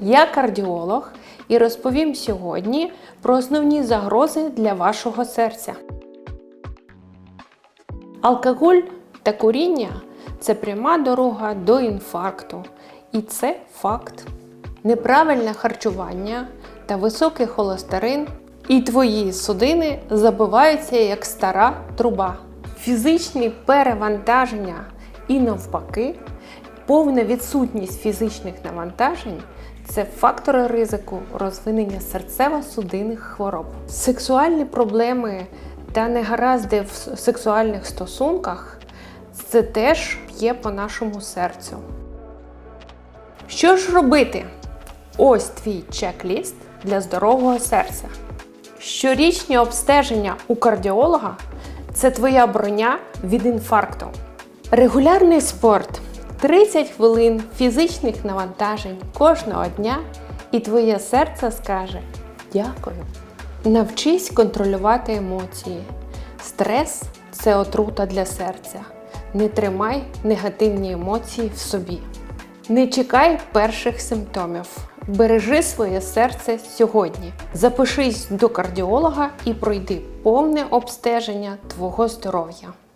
Я кардіолог і розповім сьогодні про основні загрози для вашого серця. Алкоголь та куріння це пряма дорога до інфаркту. І це факт. Неправильне харчування та високий холестерин, і твої судини забиваються як стара труба. Фізичні перевантаження і навпаки, повна відсутність фізичних навантажень це фактори ризику розвинення серцево-судинних хвороб. Сексуальні проблеми та негаразди в сексуальних стосунках це теж є по нашому серцю. Що ж робити? Ось твій чек-ліст для здорового серця. Щорічні обстеження у кардіолога це твоя броня від інфаркту. Регулярний спорт 30 хвилин фізичних навантажень кожного дня, і твоє серце скаже дякую. Навчись контролювати емоції. Стрес це отрута для серця. Не тримай негативні емоції в собі. Не чекай перших симптомів. Бережи своє серце сьогодні. Запишись до кардіолога і пройди повне обстеження твого здоров'я.